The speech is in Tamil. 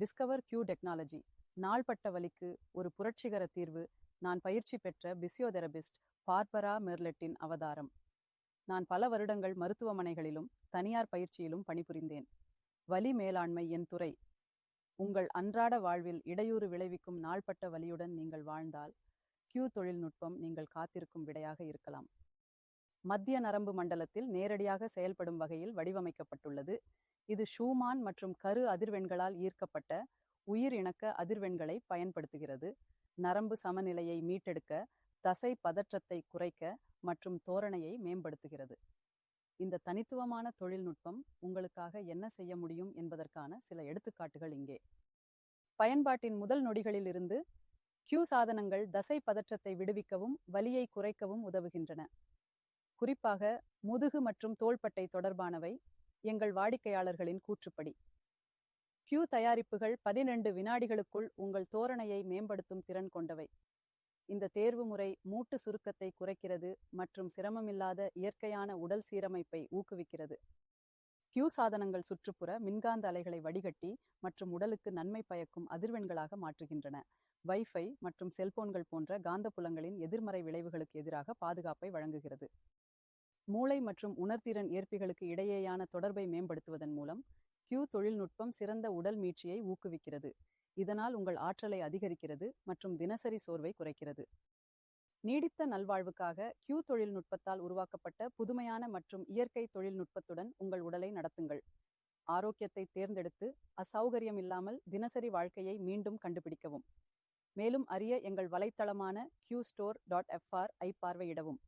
டிஸ்கவர் கியூ டெக்னாலஜி நாள்பட்ட வலிக்கு ஒரு புரட்சிகர தீர்வு. நான் பயிற்சி பெற்ற பிசியோதெரபிஸ்ட் பார்பரா மெர்லெட்டின் அவதாரம். நான் பல வருடங்கள் மருத்துவமனைகளிலும் தனியார் பயிற்சியிலும் பணிபுரிந்தேன். வலி மேலாண்மை என் துறை. உங்கள் அன்றாட வாழ்வில் இடையூறு விளைவிக்கும் நாள்பட்ட வலியுடன் நீங்கள் வாழ்ந்தால் கியூ தொழில்நுட்பம் நீங்கள் காத்திருக்கும் விடையாக இருக்கலாம். மத்திய நரம்பு மண்டலத்தில் நேரடியாக செயல்படும் வகையில் வடிவமைக்கப்பட்டுள்ளது. இது ஷூமான் மற்றும் கரு அதிர்வெண்களால் ஈர்க்கப்பட்ட உயிர் இணக்க அதிர்வெண்களை பயன்படுத்துகிறது. நரம்பு சமநிலையை மீட்டெடுக்க தசை பதற்றத்தை குறைக்க மற்றும் தோரணையை மேம்படுத்துகிறது. இந்த தனித்துவமான தொழில்நுட்பம் உங்களுக்காக என்ன செய்ய முடியும் என்பதற்கான சில எடுத்துக்காட்டுகள் இங்கே. பயன்பாட்டின் முதல் நொடிகளில் இருந்து கியூ சாதனங்கள் தசை பதற்றத்தை விடுவிக்கவும் வலியை குறைக்கவும் உதவுகின்றன. குறிப்பாக முதுகு மற்றும் தோள்பட்டை தொடர்பானவை எங்கள் வாடிக்கையாளர்களின் கூற்றுப்படி. கியூ தயாரிப்புகள் பதினெண்டு வினாடிகளுக்குள் உங்கள் தோரணையை மேம்படுத்தும் திறன் கொண்டவை. இந்த தேர்வு முறை மூட்டு சுருக்கத்தை குறைக்கிறது மற்றும் சிரமமில்லாத இயற்கையான உடல் சீரமைப்பை ஊக்குவிக்கிறது. கியூ சாதனங்கள் சுற்றுப்புற மின்காந்த அலைகளை வடிகட்டி மற்றும் உடலுக்கு நன்மை பயக்கும் அதிர்வெண்களாக மாற்றுகின்றன. வைஃபை மற்றும் செல்போன்கள் போன்ற காந்தப்புலங்களின் எதிர்மறை விளைவுகளுக்கு எதிராக பாதுகாப்பை வழங்குகிறது. மூளை மற்றும் உணர்திறன் ஏற்பிகளுக்கு இடையேயான தொடர்பை மேம்படுத்துவதன் மூலம் கியூ தொழில்நுட்பம் சிறந்த உடல் மீட்சியை ஊக்குவிக்கிறது. இதனால் உங்கள் ஆற்றலை அதிகரிக்கிறது மற்றும் தினசரி சோர்வை குறைக்கிறது. நீடித்த நல்வாழ்வுக்காக கியூ தொழில்நுட்பத்தால் உருவாக்கப்பட்ட புதுமையான மற்றும் இயற்கை தொழில்நுட்பத்துடன் உங்கள் உடலை நடத்துங்கள். ஆரோக்கியத்தை தேர்ந்தெடுத்து அசௌகரியம் இல்லாமல் தினசரி வாழ்க்கையை மீண்டும் கண்டுபிடிக்கவும். மேலும் அறிய எங்கள் வலைத்தளமான கியூ ஸ்டோர் டாட் எஃப்ஆர் ஐ பார்வையிடவும்.